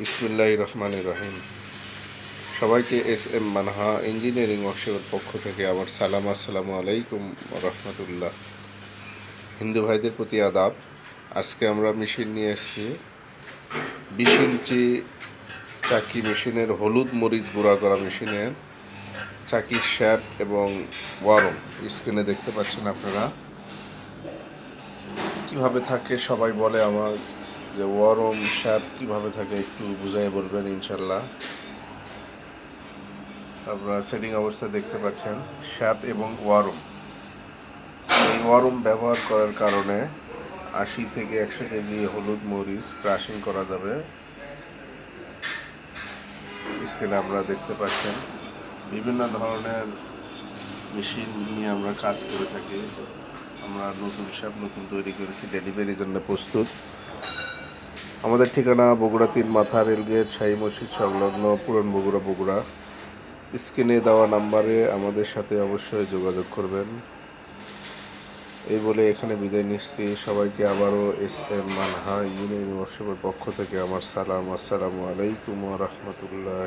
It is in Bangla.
বিসমিল্লাহ রহমান রহিম। সবাইকে এস এম মানহা ইঞ্জিনিয়ারিং ওয়ার্কশপের পক্ষ থেকে আমার সালাম, আসসালামু আলাইকুম রহমতুল্লাহ। হিন্দু ভাইদের প্রতি আদাব, আজকে আমরা মেশিন নিয়ে এসেছি। বিশ ইঞ্চি চাকি মেশিনের হলুদ মরিচ গুঁড়া করা মেশিনের চাকির শ্যাপ এবং ওয়ারম। স্ক্রিনে দেখতে পাচ্ছেন আপনারা। কীভাবে থাকে সবাই বলে আমার যে ওয়ারম শ্যাপ কীভাবে থাকে একটু বুঝাই বলবেন ইনশাল্লাহ আপনারা সেটিং অবস্থায় দেখতে পাচ্ছেন শ্যাপ এবং ওয়ারম। এই ওয়ারম ব্যবহার করার কারণে আশি থেকে একশো কেজি হলুদ মরিচ ক্রাশিং করা যাবে। স্কেলে আমরা দেখতে পাচ্ছেন, বিভিন্ন ধরনের মেশিন নিয়ে আমরা কাজ করে থাকি। আমরা নতুন শ্যাপ নতুন তৈরি করেছি ডেলিভারির জন্য প্রস্তুত। আমাদের ঠিকানা বগুড়া তিন মাথা রেলগেট ছাই মসজিদ সংলগ্ন, পুরন বগুড়া বগুড়া। স্ক্রিনে দেওয়া নাম্বারে আমাদের সাথে অবশ্যই যোগাযোগ করবেন। এই বলে এখানে বিদায় নিচ্ছি। সবাইকে আবারও এস এম মানহা ইউনিয়ন ওয়ার্কশপের পক্ষ থেকে আমার সালাম, আসসালামু আলাইকুম রহমতুল্লাহ